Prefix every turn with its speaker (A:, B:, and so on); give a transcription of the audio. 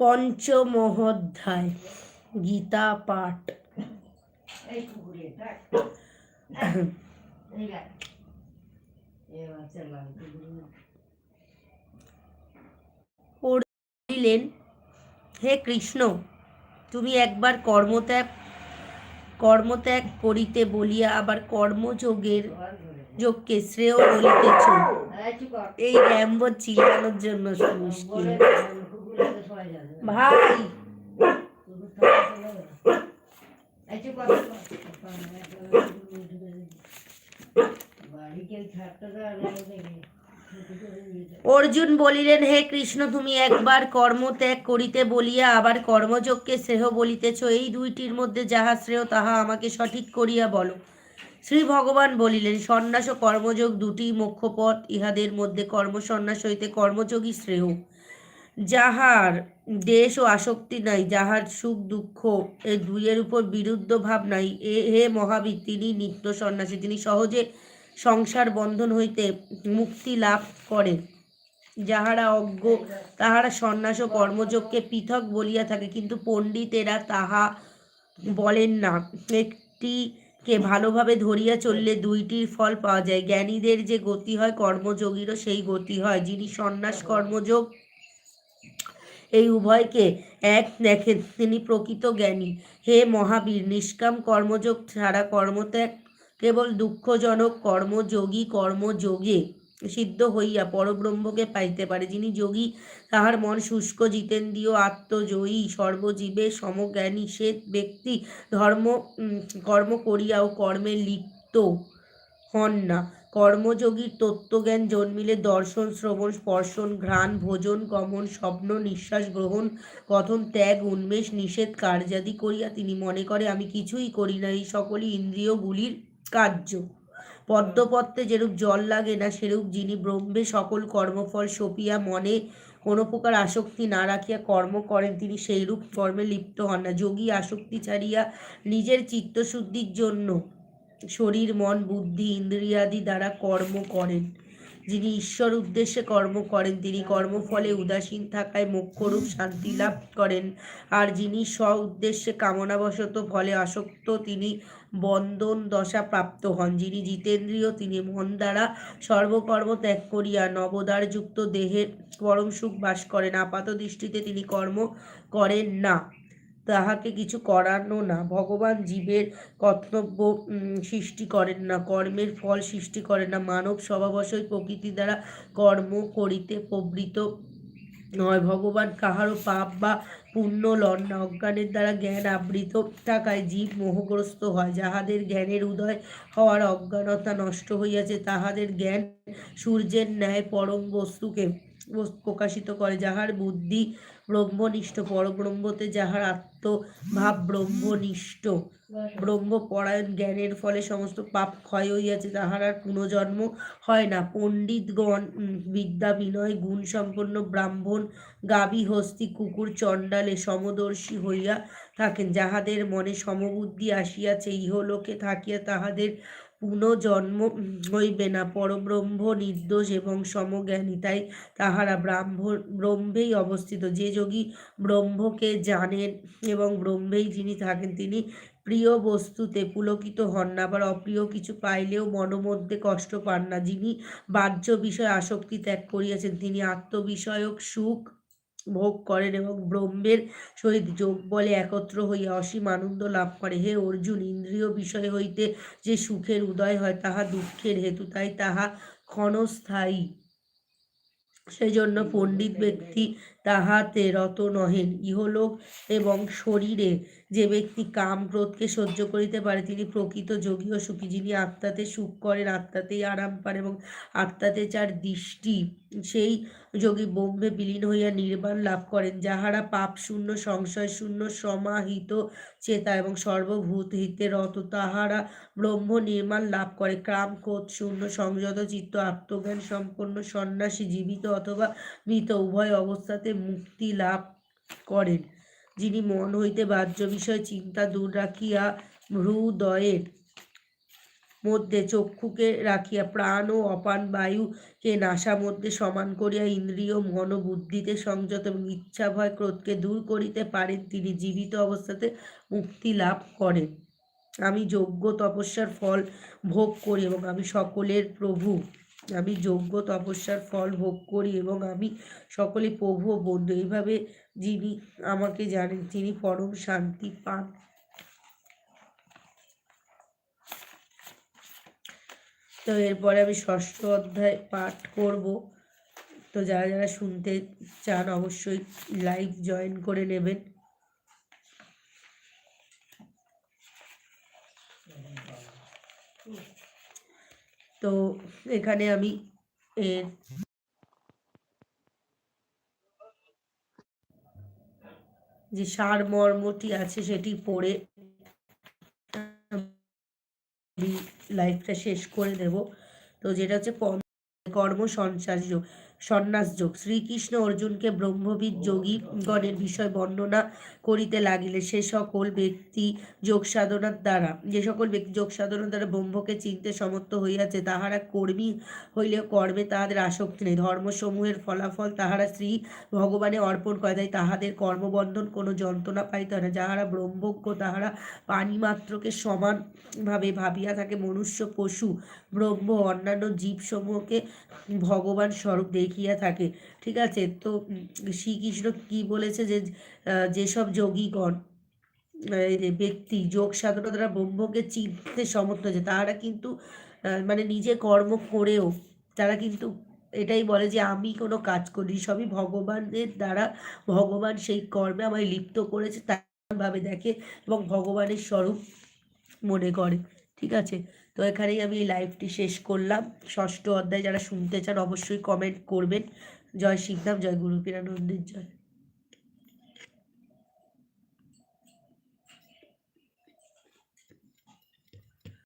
A: পঞ্চমহোধ্যায় গীতা পাঠ। বলিলেন হে কৃষ্ণ তুমি একবার কর্মত্যাগ কর্মত্যাগ করিতে বলিয়া আবার কর্মযোগের যোগকে, শ্রেয় বলিতেছ
B: এই
A: র্যাম্বো চিল্লানোর জন্য মুশকিল ভাই। অর্জুন বলিলেন, হে কৃষ্ণ, তুমি একবার কর্মত্যাগ করিতে বলিয়া আবার কর্মযোগকে শ্রেয় বলিতেছ। এই দুইটির মধ্যে যাহা শ্রেয়, তাহা আমাকে সঠিক করিয়া বলো। শ্রী ভগবান বলিলেন, সন্ন্যাস ও কর্মযোগ দুটি মুখ্য পথ ইহাদের মধ্যে কর্মসন্ন্যাস হইতে কর্মযোগী শ্রেয়। যাহার দেশ ও আসক্তি নাই, যাহার সুখ দুঃখ এই দুইয়ের উপর বিরুদ্ধ ভাব নাই, এ, হে মহাবীর, তিনি নিত্য সন্ন্যাসী, তিনি সহজে সংসার বন্ধন হইতে মুক্তি লাভ করেন। যাহারা অজ্ঞ, তাহারা সন্ন্যাস ও কর্মযোগকে পৃথক বলিয়া থাকে, কিন্তু পণ্ডিতেরা তাহা বলেন না। একটিকে ভালোভাবে ধরিয়া চললে দুইটির ফল পাওয়া যায়। জ্ঞানীদের যে গতি হয়, কর্মযোগীরও সেই গতি হয়। যিনি সন্ন্যাস, কর্মযোগ, এই উভয়কে এক দেখেন, তিনি প্রকৃত জ্ঞানী। হে মহাবীর, নিষ্কাম কর্মযোগ ছাড়া কর্মত্যাগ কেবল দুঃখজনক। কর্মযোগী কর্মযোগে সিদ্ধ হইয়া পরব্রহ্মকে পাইতে পারে। যিনি যোগী, তাহার মন শুষ্ক, জিতেন্দ্রীয়, আত্মজয়ী সর্বজীবের সমজ্ঞানী সে ব্যক্তি, ধর্ম কর্ম করিয়া ও কর্মে লিপ্ত হন না। কর্মযোগীর তত্ত্বজ্ঞান জন্মিলে দর্শন, শ্রবণ, স্পর্শন, ঘ্রাণ, ভোজন, গমন, স্বপ্ন, নিঃশ্বাস গ্রহণ, কথন, ত্যাগ, উন্মেষ, নিষেধ, কার্যাদি করিয়া তিনি মনে করে, আমি কিছুই করি না, এই সকলই ইন্দ্রিয়গুলির কার্য। পদ্মপত্রে যেরূপ জল লাগে না, সেরূপ যিনি ব্রহ্মে সকল কর্মফল সপিয়া মনে কোনো প্রকার আসক্তি না রাখিয়া কর্ম করেন, তিনি সেইরূপ কর্মে লিপ্ত হন না। যোগী আসক্তি ছাড়িয়া নিজের চিত্তশুদ্ধির জন্য শরীর, মন, বুদ্ধি, ইন্দ্রিয়াদি দ্বারা কর্ম করেন। যিনি ঈশ্বর উদ্দেশ্যে কর্ম করেন, তিনি কর্মফলে উদাসীন থাকায় মোক্ষরূপ শান্তি লাভ করেন। আর যিনি স্ব উদ্দেশ্যে কামনাবশত ফলে আসক্ত, তিনি বন্দন দশা প্রাপ্ত হন, যিনি জিতেন্দ্রীয় তিনি মন দ্বারা সর্বকর্ম ত্যাগ করিয়া নবদারযুক্ত দেহের পরম সুখ বাস করেন। আপাত দৃষ্টিতে তিনি কর্ম করেন না, তাহাকে কিছু করানো না। ভগবান জীবের কর্তব্য সৃষ্টি করেন না, কর্মের ফল সৃষ্টি করেন না। মানব স্বভাবশই প্রকৃতি দ্বারা কর্ম করিতে প্রবৃত নয়। ভগবান কাহারও পাপ বা পুণ্য লন না অজ্ঞানের দ্বারা জ্ঞান আবৃত থাকায় জীব মোহগ্রস্ত হয়। যাহাদের জ্ঞানের উদয় হওয়ার অজ্ঞানতা নষ্ট হইয়াছে, তাহাদের জ্ঞান সূর্যের ন্যায় পরম বস্তুকে প্রকাশিত করে। যাহার বুদ্ধি ব্রহ্মনিষ্ঠ, পরব্রহ্মতে যাহার আত্মভাব ব্রহ্মনিষ্ঠ। ব্রহ্মপরায়ণ জ্ঞানের ফলে সমস্ত পাপ ক্ষয় হইয়াছে, তাহার আর পুনর্জন্ম হয় না। পণ্ডিতগণ বিদ্যা বিনয়, গুণ সম্পন্ন ব্রাহ্মণ, গাভী, হস্তি, কুকুর, চণ্ডালে সমদর্শী হইয়া থাকেন। যাহাদের মনে সমবুদ্ধি আসিয়াছে, ইহলোকে থাকিয়া তাহাদের পুনর্জন্ম হইবে না। পরব্রহ্ম, নির্দোষ এবং সমজ্ঞানী, তাই তাহারা ব্রাহ্ম, ব্রহ্মেই অবস্থিত। যে যোগী ব্রহ্মকে জানেন এবং ব্রহ্মেই যিনি থাকেন, তিনি প্রিয় বস্তুতে পুলকিত হন না, আবার অপ্রিয় কিছু পাইলেও মনোমধ্যে কষ্ট পান না। যিনি বাহ্য বিষয় আসক্তি ত্যাগ করিয়াছেন, তিনি আত্মবিষয়ক সুখ ভোগ করেন এবং ব্রহ্মের সহিত যোগ বলে একত্র হইয়া অসীম আনন্দ লাভ করে। হে অর্জুন ইন্দ্রিয় বিষয় হইতে যে সুখের উদয় হয় তাহা দুঃখের হেতু তাই তাহা ক্ষণস্থায়ী। সেজন্য পণ্ডিত ব্যক্তি তাহাতে রত নহেন ইহলোক এবং শরীরে যে ব্যক্তি কাম ক্রোধকে সহ্য করিতে পারে, তিনি প্রকৃত যোগী ও সুখী। যিনি আত্মাতে সুখ করেন, আত্মাতেই আরাম পান এবং আত্মাতে যার দৃষ্টি, সেই যোগী বোম্বে বিলীন হইয়া নির্বাণ লাভ করেন, যাহারা পাপ শূন্য, সংশয় শূন্য, সমাহিত চেতা এবং সর্বভূত হিতে রত, তাহারা ব্রহ্ম নির্মাণ লাভ করে। ক্রাম ক্রোধ, শূন্য, সংযত, চিত্ত, আত্মজ্ঞান সম্পন্ন সন্ন্যাসী, জীবিত অথবা মৃত, উভয় অবস্থাতে মুক্তি লাভ করেন, যিনি মন হইতে বাহ্য বিষয় চিন্তা দূর রাখিয়া হৃদয়ের মধ্যে চক্ষুকে রাখিয়া প্রাণ ও অপান বায়ুকে নাসা মধ্যে সমান করিয়া ইন্দ্রিয়, মন বুদ্ধিতে সংযত এবং ইচ্ছা ভয় ক্রোধকে দূর করিতে পারেন, তিনি জীবিত অবস্থাতে মুক্তি লাভ করেন। আমি যোগ্য তপস্যার ফল ভোগ করি এবং আমি সকলের প্রভু। আমি যোগ্য তপস্যার ফল ভোগ করি এবং আমি সকলে প্রভু ও বন্ধু। এইভাবে যিনি আমাকে জানেন, তিনি পরম শান্তি পান। তো এরপরে আমি ষষ্ঠ অধ্যায় পাঠ করব। তো যারা যারা শুনতে চান অবশ্যই লাইভ জয়েন করে নেবেন। তো এখানে আমি এর যে সারমর্মটি আছে সেটি পড়ে লাইফটা শেষ করে দেব। তো যেটা হচ্ছে কর্ম সঞ্চার্য সন্ন্যাস যোগ। শ্রীকৃষ্ণ অর্জুনকে ব্রহ্মবিদ যোগীগণের বিষয় বর্ণনা করিতে লাগিলে সে সকল ব্যক্তি যোগ সাধনার দ্বারা, যে সকল ব্যক্তি যোগ সাধনার দ্বারা ব্রহ্মকে চিনতে সমর্থ হইয়াছে, তাহারা কর্মী হইলেও কর্মে তাহাদের আসক্তি নেই। ধর্মসমূহের ফলাফল তাহারা শ্রী ভগবানে অর্পণ করে তাই তাহাদের কর্মবন্ধন কোনো যন্ত্রণা পাইতে হয় না। যাহারা ব্রহ্মজ্ঞ, তাহারা প্রাণীমাত্রকে সমানভাবে ভাবিয়া থাকে। মনুষ্য, পশু, ব্রহ্ম, অন্যান্য জীবসমূহকে ভগবান স্বরূপ দেখিয়া থাকে, ঠিক আছে? তো শ্রীকৃষ্ণ কি বলেছে যে যেসব যোগীগণ ব্যক্তি, যোগ সাধনা দ্বারা ব্রহ্মকে চিনতে সমর্থ হয়েছে তাহারা কিন্তু মানে নিজে কর্ম করেও, তারা কিন্তু এটাই বলে যে, আমি কোনো কাজ করি সবই ভগবানের দ্বারা, ভগবান সেই কর্মে আমায় লিপ্ত করেছে ভাবে দেখে এবং ভগবানের স্বরূপ মনে করে। ঠিক আছে? তো এখানেই আমি লাইভটি শেষ করলাম। ষষ্ঠ অধ্যায় যারা শুনতে চান, অবশ্যই কমেন্ট করবেন। জয় শিখলাম জয় গুরু পীরানন্দের জয়।